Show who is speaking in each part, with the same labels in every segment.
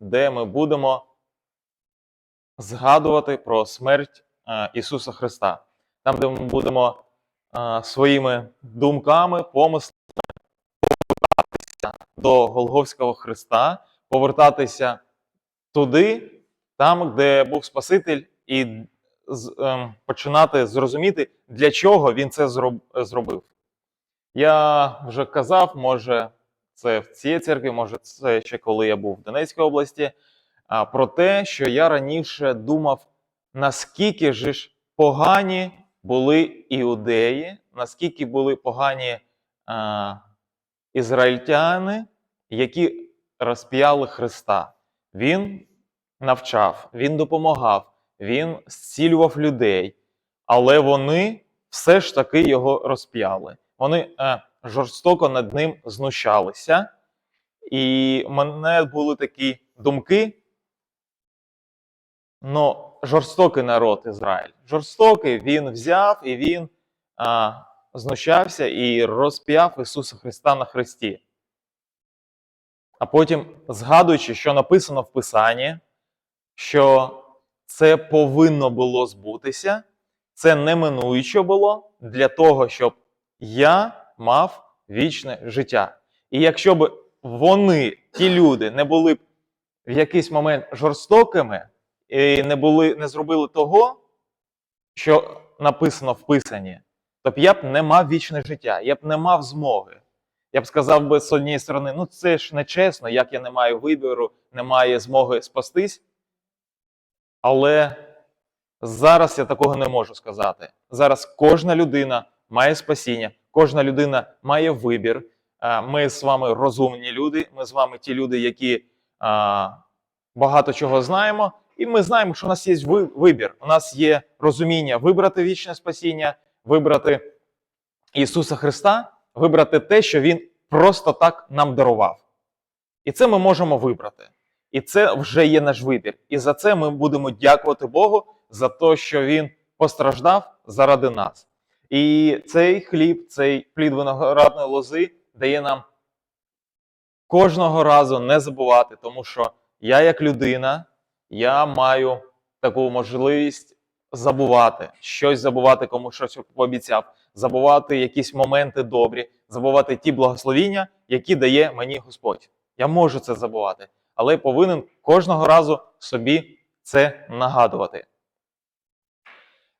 Speaker 1: де ми будемо згадувати про смерть е, Ісуса Христа, там, де ми будемо е, своїми думками, помислами повертатися до Голговського Христа, повертатися туди, там, де був Спаситель, і ем, починати зрозуміти, для чого він це зроб- зробив. Я вже казав, може, це в цій церкві, може, це ще коли я був в Донецькій області, а, про те, що я раніше думав, наскільки ж погані були іудеї, наскільки були погані а, ізраїльтяни, які розп'яли Христа. Він навчав, він допомагав, він зцілював людей, але вони все ж таки його розп'яли. Вони е, жорстоко над ним знущалися. І в мене були такі думки. Ну, жорстокий народ Ізраїль. Жорстокий він взяв і він а, знущався і розп'яв Ісуса Христа на хресті. А потім, згадуючи, що написано в Писанні, що це повинно було збутися, це неминуюче було для того, щоб я мав вічне життя. І якщо б вони, ті люди, не були б в якийсь момент жорстокими і не були, не зробили того, що написано в Писанні, то б я б не мав вічне життя, я б не мав змоги. Я б сказав би з однієї сторони, ну це ж нечесно, як я не маю вибору, не маю змоги спастись. Але зараз я такого не можу сказати. Зараз кожна людина має спасіння, кожна людина має вибір. Е, Ми з вами розумні люди, ми з вами ті люди, які багато чого знаємо, і ми знаємо, що у нас є вибір. У нас є розуміння вибрати вічне спасіння, вибрати Ісуса Христа, вибрати те, що Він просто так нам дарував. І це ми можемо вибрати. І це вже є наш вибір. І за це ми будемо дякувати Богу за те, що Він постраждав заради нас. І цей хліб, цей плід виноградної лози дає нам кожного разу не забувати, тому що я, як людина, я маю таку можливість забувати, щось забувати, кому щось пообіцяв, забувати якісь моменти добрі, забувати ті благословіння, які дає мені Господь. Я можу це забувати, але повинен кожного разу собі це нагадувати.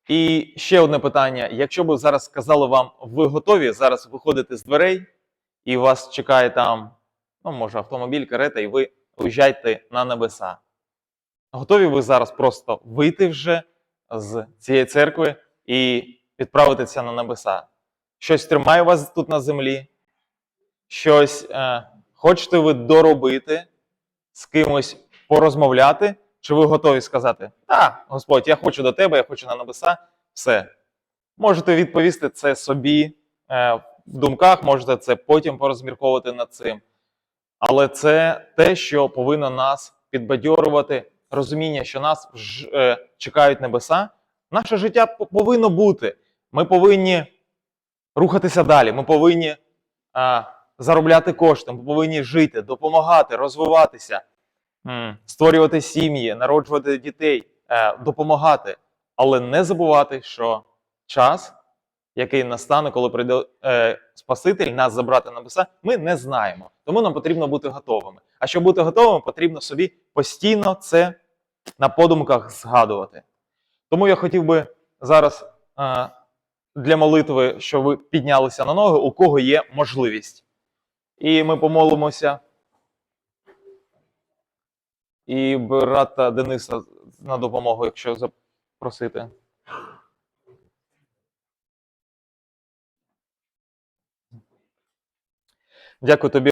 Speaker 1: І ще одне питання: якщо б зараз сказали вам, ви готові зараз виходити з дверей, і вас чекає там, ну, може, автомобіль, карета, і ви уїжджаєте на небеса. Готові ви зараз просто вийти вже з цієї церкви і відправитися на небеса? Щось тримає вас тут на землі, щось е, хочете ви доробити, з кимось порозмовляти, чи ви готові сказати: Так, Господь, я хочу до тебе, я хочу на небеса, все. Можете відповісти це собі е, в думках, можете це потім порозмірковувати над цим. Але це те, що повинно нас підбадьорувати, розуміння, що нас ж, е, чекають небеса. Наше життя повинно бути. Ми повинні рухатися далі. Ми повинні а, заробляти кошти, ми повинні жити, допомагати, розвиватися, створювати сім'ї, народжувати дітей, е, допомагати. Але не забувати, що час, який настане, коли прийде е, Спаситель нас забрати на небеса, ми не знаємо. Тому нам потрібно бути готовими. А щоб бути готовими, потрібно собі постійно це на подумках згадувати. Тому я хотів би зараз е, для молитви, щоб ви піднялися на ноги, у кого є можливість. І ми помолимося. І брата Дениса на допомогу, якщо запросити. Дякую тобі.